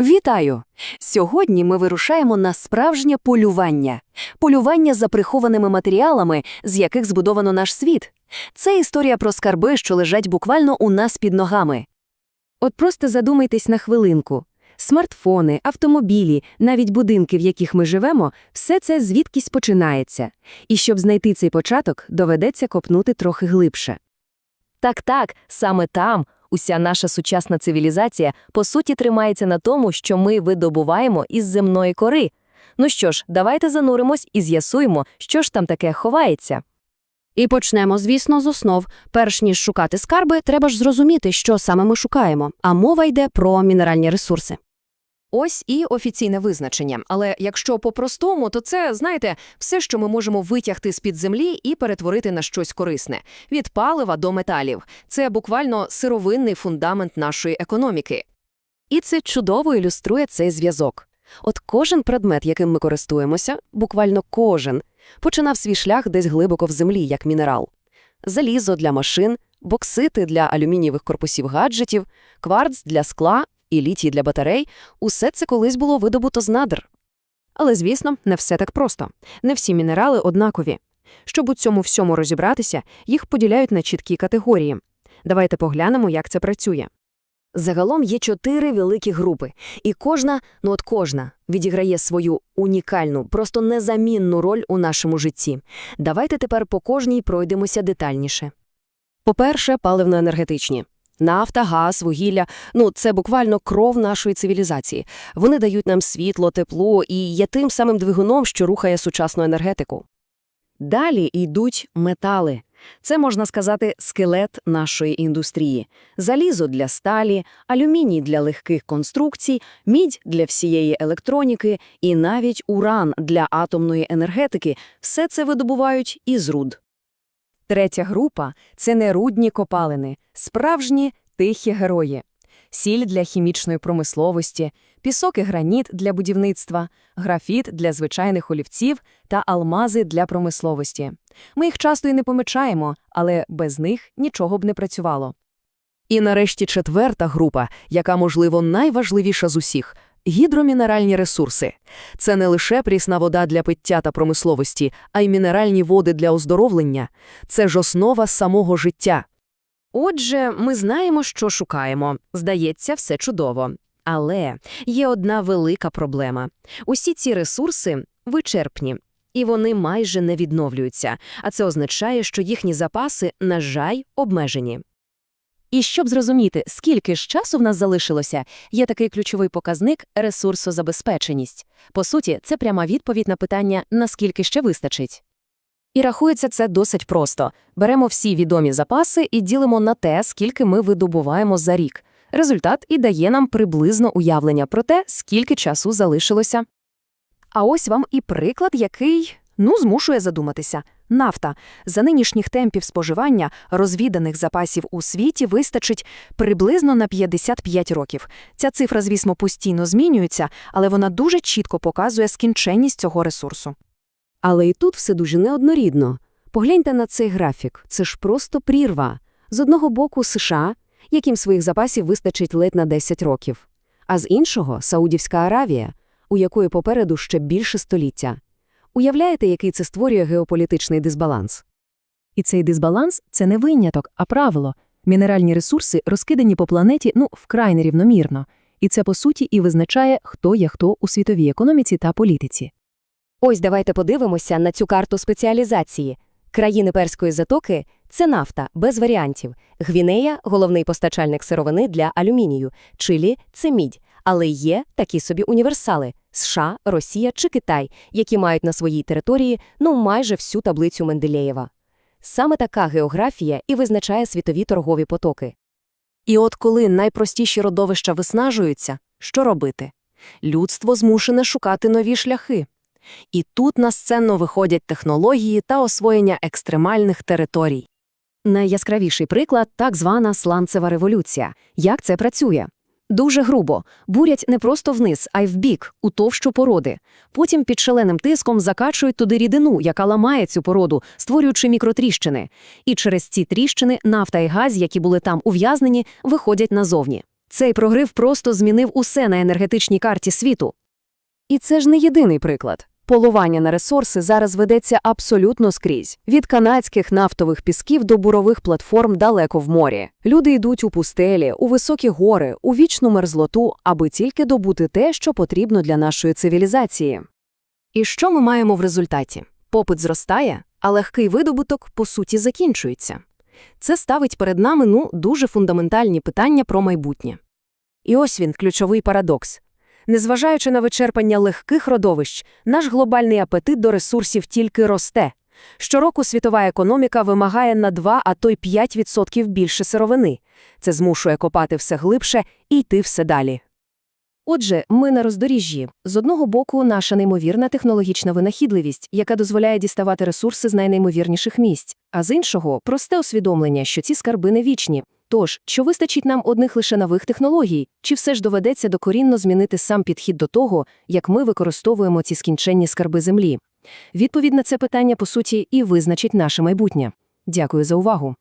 Вітаю! Сьогодні ми вирушаємо на справжнє полювання. Полювання за прихованими матеріалами, з яких збудовано наш світ. Це історія про скарби, що лежать буквально у нас під ногами. От просто задумайтесь на хвилинку. Смартфони, автомобілі, навіть будинки, в яких ми живемо, все це звідкись починається. І щоб знайти цей початок, доведеться копнути трохи глибше. Так-так, саме там уся наша сучасна цивілізація по суті тримається на тому, що ми видобуваємо із земної кори. Ну що ж, давайте зануримось і з'ясуємо, що ж там таке ховається. І почнемо, звісно, з основ. Перш ніж шукати скарби, треба ж зрозуміти, що саме ми шукаємо. А мова йде про мінеральні ресурси. Ось і офіційне визначення. Але якщо по-простому, то це, знаєте, все, що ми можемо витягти з-під землі і перетворити на щось корисне. Від палива до металів. Це буквально сировинний фундамент нашої економіки. І це чудово ілюструє цей зв'язок. От кожен предмет, яким ми користуємося, буквально кожен, починав свій шлях десь глибоко в землі, як мінерал. Залізо для машин, боксити для алюмінієвих корпусів гаджетів, кварц для скла і літій для батарей – усе це колись було видобуто з надр. Але, звісно, не все так просто. Не всі мінерали однакові. Щоб у цьому всьому розібратися, їх поділяють на чіткі категорії. Давайте поглянемо, як це працює. Загалом є чотири великі групи, і кожна, ну от кожна, відіграє свою унікальну, просто незамінну роль у нашому житті. Давайте тепер по кожній пройдемося детальніше. По-перше, паливно-енергетичні. Нафта, газ, вугілля – ну, це буквально кров нашої цивілізації. Вони дають нам світло, тепло і є тим самим двигуном, що рухає сучасну енергетику. Далі йдуть метали. Це, можна сказати, скелет нашої індустрії. Залізо для сталі, алюміній для легких конструкцій, мідь для всієї електроніки і навіть уран для атомної енергетики – все це видобувають із руд. Третя група – це нерудні копалини, справжні тихі герої. Сіль для хімічної промисловості, пісок і граніт для будівництва, графіт для звичайних олівців та алмази для промисловості. Ми їх часто і не помічаємо, але без них нічого б не працювало. І нарешті четверта група, яка, можливо, найважливіша з усіх – гідромінеральні ресурси. Це не лише прісна вода для пиття та промисловості, а й мінеральні води для оздоровлення. Це ж основа самого життя. Отже, ми знаємо, що шукаємо. Здається, все чудово. Але є одна велика проблема. Усі ці ресурси вичерпні, і вони майже не відновлюються, а це означає, що їхні запаси, на жаль, обмежені. І щоб зрозуміти, скільки ж часу в нас залишилося, є такий ключовий показник – ресурсозабезпеченість. По суті, це пряма відповідь на питання, наскільки ще вистачить. І рахується це досить просто. Беремо всі відомі запаси і ділимо на те, скільки ми видобуваємо за рік. Результат і дає нам приблизно уявлення про те, скільки часу залишилося. А ось вам і приклад, який, ну, змушує задуматися. Нафта. За нинішніх темпів споживання розвіданих запасів у світі вистачить приблизно на 55 років. Ця цифра, звісно, постійно змінюється, але вона дуже чітко показує скінченність цього ресурсу. Але і тут все дуже неоднорідно. Погляньте на цей графік. Це ж просто прірва. З одного боку США, яким своїх запасів вистачить ледь на 10 років, а з іншого – Саудівська Аравія, у якої попереду ще більше століття. Уявляєте, який це створює геополітичний дисбаланс? І цей дисбаланс – це не виняток, а правило. Мінеральні ресурси розкидані по планеті ну, вкрай нерівномірно. І це, по суті, і визначає, хто є хто у світовій економіці та політиці. Ось давайте подивимося на цю карту спеціалізації. Країни Перської затоки – це нафта, без варіантів. Гвінея – головний постачальник сировини для алюмінію. Чилі – це мідь. Але є такі собі універсали – США, Росія чи Китай, які мають на своїй території ну майже всю таблицю Менделєєва. Саме така географія і визначає світові торгові потоки. І от коли найпростіші родовища виснажуються, що робити? Людство змушене шукати нові шляхи. І тут на сцену виходять технології та освоєння екстремальних територій. Найяскравіший приклад – так звана сланцева революція. Як це працює? Дуже грубо. Бурять не просто вниз, а й вбік, у товщу породи. Потім під шаленим тиском закачують туди рідину, яка ламає цю породу, створюючи мікротріщини. І через ці тріщини нафта і газ, які були там ув'язнені, виходять назовні. Цей прогрив просто змінив усе на енергетичній карті світу. І це ж не єдиний приклад. Полування на ресурси зараз ведеться абсолютно скрізь. Від канадських нафтових пісків до бурових платформ далеко в морі. Люди йдуть у пустелі, у високі гори, у вічну мерзлоту, аби тільки добути те, що потрібно для нашої цивілізації. І що ми маємо в результаті? Попит зростає, а легкий видобуток, по суті, закінчується. Це ставить перед нами, ну, дуже фундаментальні питання про майбутнє. І ось він, ключовий парадокс. Незважаючи на вичерпання легких родовищ, наш глобальний апетит до ресурсів тільки росте. Щороку світова економіка вимагає на 2, а то й 5% більше сировини. Це змушує копати все глибше і йти все далі. Отже, ми на роздоріжжі. З одного боку, наша неймовірна технологічна винахідливість, яка дозволяє діставати ресурси з найнеймовірніших місць, а з іншого – просте усвідомлення, що ці скарби не вічні. Тож, що вистачить нам одних лише нових технологій, чи все ж доведеться докорінно змінити сам підхід до того, як ми використовуємо ці скінченні скарби землі? Відповідь на це питання, по суті, і визначить наше майбутнє. Дякую за увагу.